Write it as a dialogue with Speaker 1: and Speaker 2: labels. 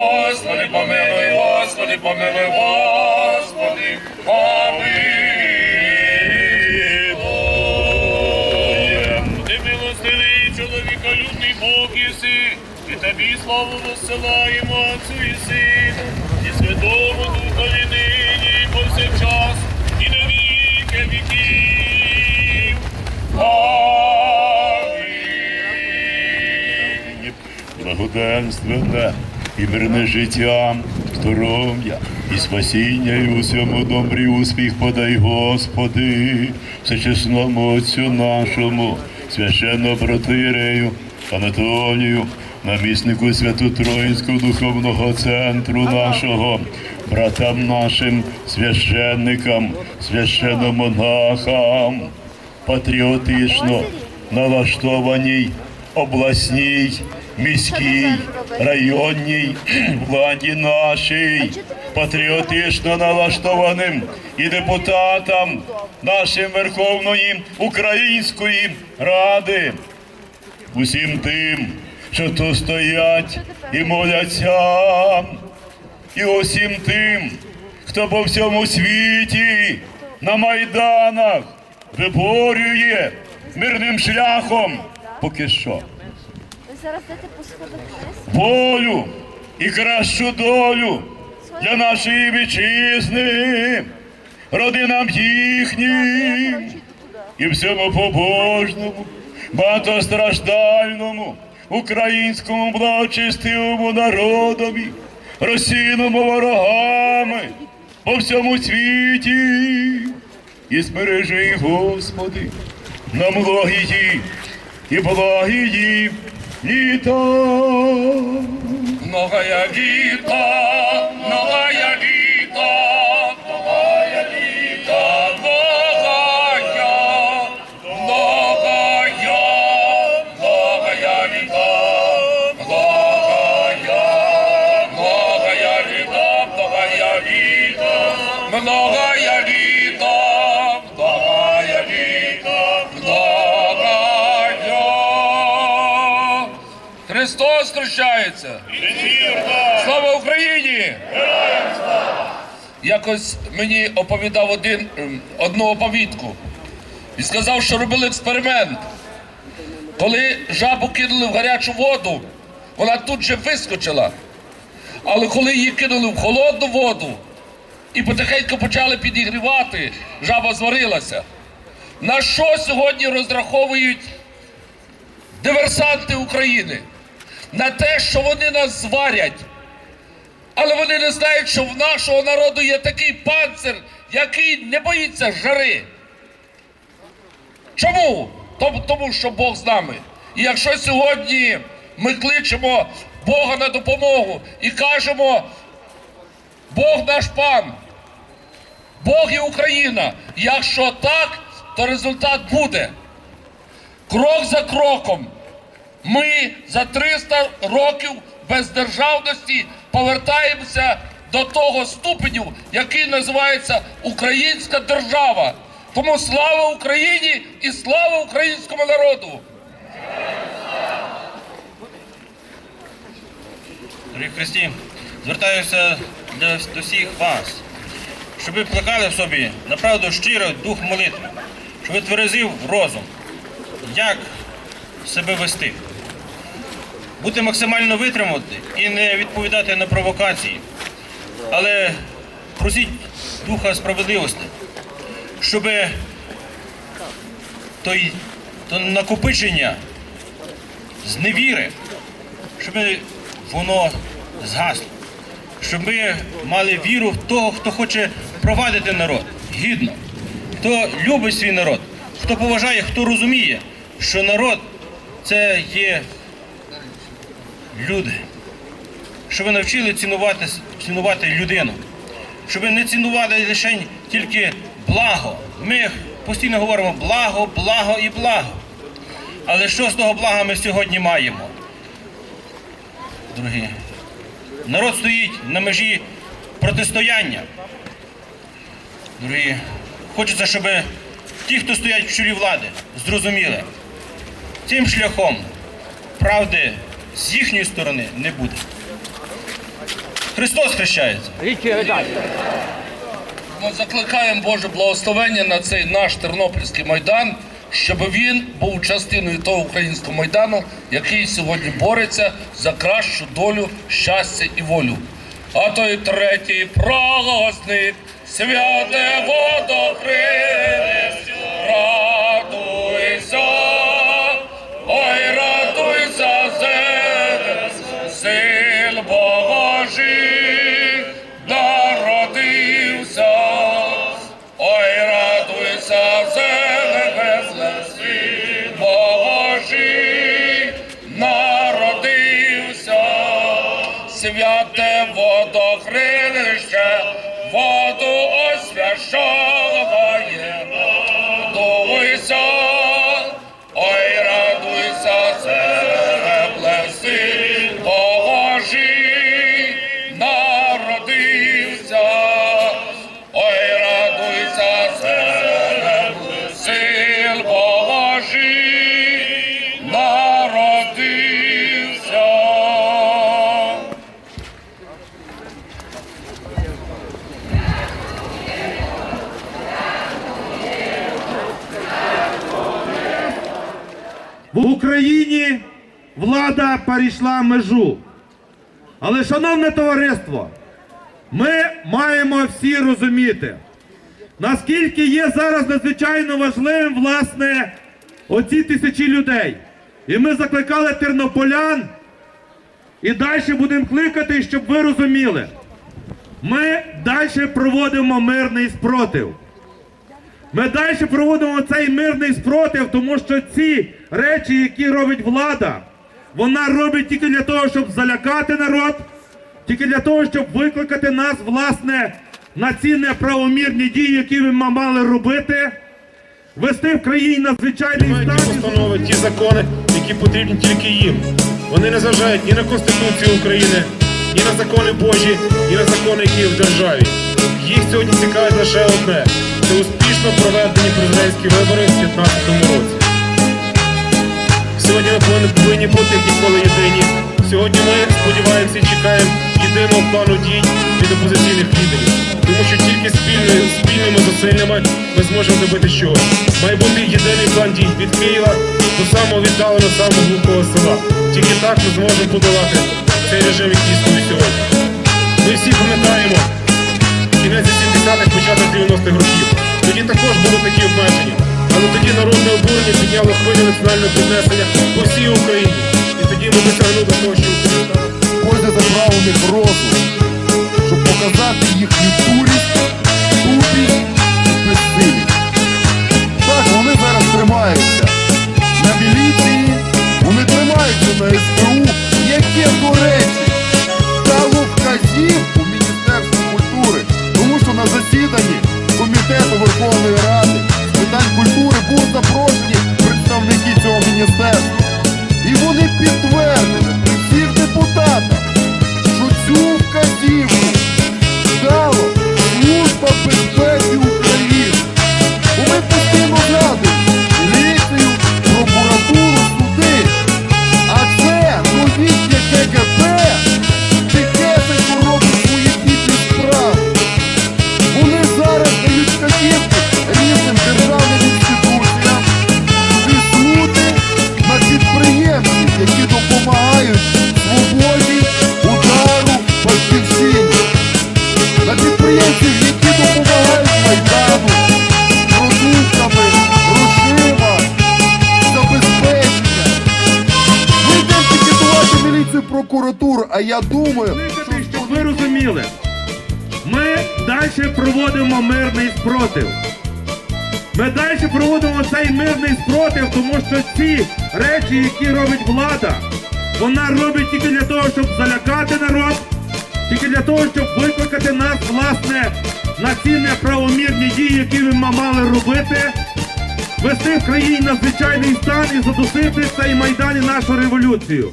Speaker 1: Господи, помилуй, Господи, помилуй, Господи, помилуй. Ти милостивий чоловіколюбний Бог єси, і тобі славу посилаємо Отцю і Сину, і Святому Духові нині, і повсякчас, і на віки віків. Амінь.
Speaker 2: благоденственне і мирне життя, здоров'я і спасіння, і у всьому добрі успіх подай, Господи, всечесному Отцю нашому, священно протирею, Анатолію, наміснику Свято-Троїнського духовного центру нашого, братам нашим, священникам, священномонахам, патріотично налаштованій обласній, міській, районній владі нашій, патріотично налаштованим і депутатам нашої Верховної Української Ради, усім тим, що тут стоять і моляться, і усім тим, хто по всьому світі на майданах виборює мирним шляхом поки що
Speaker 3: Ви зараз йдете по сходах вниз?
Speaker 2: волю і кращу долю для нашої вітчизни, родинам їхнім і всьому побожному, багатостраждальному, українському благочестивому народові, розсіяному ворогами по всьому світі. І збережи, Господи, на многії і благії літа.
Speaker 1: Многая віта, многая літа, Христос хрещається! Слава Україні! Якось мені оповідав один ем, одну оповідку і сказав, що робили експеримент. Коли жабу кинули в гарячу воду, вона тут же вискочила. Але коли її кинули в холодну воду і потихеньку почали підігрівати, жаба зварилася. На що сьогодні розраховують диверсанти України? На те, що вони нас зварять. Але вони не знають, що в нашого народу є такий панцир, який не боїться жари. Чому? Тому, що Бог з нами. І якщо сьогодні ми кличемо Бога на допомогу і кажемо, Бог наш пан, Бог і Україна. Якщо так, то результат буде. Крок за кроком. Ми за 300 років бездержавності повертаємося до того ступеню, який називається Українська держава. Тому слава Україні і слава українському народу!
Speaker 4: Дорогі Христі, звертаюся до всіх вас, щоб ви плекали в собі направду щиро дух молитви, щоб ви тверезив розум, як себе вести, бути максимально витримати і не відповідати на провокації, але просіть духа справедливості, щоб той, то накопичення з невіри, щоб воно згасло. Щоб ми мали віру в того, хто хоче провадити народ гідно, хто любить свій народ, хто поважає, хто розуміє, що народ це є люди. Щоб ви навчили цінувати, цінувати людину, щоб ви не цінували лише тільки благо. Ми постійно говоримо благо, благо і благо. Але що з того блага ми сьогодні маємо? Дорогі, народ стоїть на межі протистояння. Дорогі, хочеться, щоб ті, хто стоять в чолі влади, зрозуміли, цим шляхом правди з їхньої сторони не буде. Христос хрещається.
Speaker 1: Ми закликаємо Боже благословення на цей наш Тернопільський майдан, щоб він був частиною того українського майдану, який сьогодні бореться за кращу долю, щастя і волю. А той третій праздник, святе водохрест, Voto
Speaker 5: В Україні влада перейшла межу. Але, шановне товариство, ми маємо всі розуміти, наскільки є зараз надзвичайно важливим, власне, оці тисячі людей. І ми закликали тернополян і далі будемо кликати, щоб ви розуміли. Ми далі проводимо мирний спротив. Ми далі проводимо цей мирний спротив, тому що ці речі, які робить влада, вона робить тільки для того, щоб залякати народ, тільки для того, щоб викликати нас, власне, на ці неправомірні дії, які ви мали робити, вести в країні надзвичайний
Speaker 6: Мають ті
Speaker 5: стан.
Speaker 6: постанови, ті закони, які потрібні тільки їм. Вони не зважають ні на Конституцію України, ні на закони Божі, ні на закони, які є в державі. Їх сьогодні цікавить лише одне це успішно проведені президентські вибори в 2015 році. Сьогодні ми повинні, бути як ніколи єдині. Сьогодні ми сподіваємося і чекаємо єдиного плану дій від опозиційних лідерів. Тому що тільки спільними, спільними зусиллями ми зможемо добити чогось. Має бути єдиний план дій від Києва до самого віддаленого, самого глухого села. Тільки так ми зможемо подолати цей режим, який існує сьогодні. Ми всі пам'ятаємо кінець 80-х, початок 90-х років. Тоді також були такі обмеження. Але тоді народне обурення підняло хвилю національного піднесення по всій Україні. І тоді ми досягнули того, що Україна
Speaker 7: Кожне забрав у них розум, щоб показати їхню дурість, тупість і безсилість. Так, вони зараз тримаються на міліції, вони тримаються на СБУ, міліцію прокуратуру, а я думаю,
Speaker 5: Кликати, щоб ви розуміли, ми далі проводимо мирний спротив. Ми далі проводимо цей мирний спротив, тому що ці речі, які робить влада, вона робить тільки для того, щоб залякати народ, тільки для того, щоб викликати нас, власне, на ці неправомірні дії, які ви мали робити, вести в країні надзвичайний стан і задусити цей майдан і нашу революцію.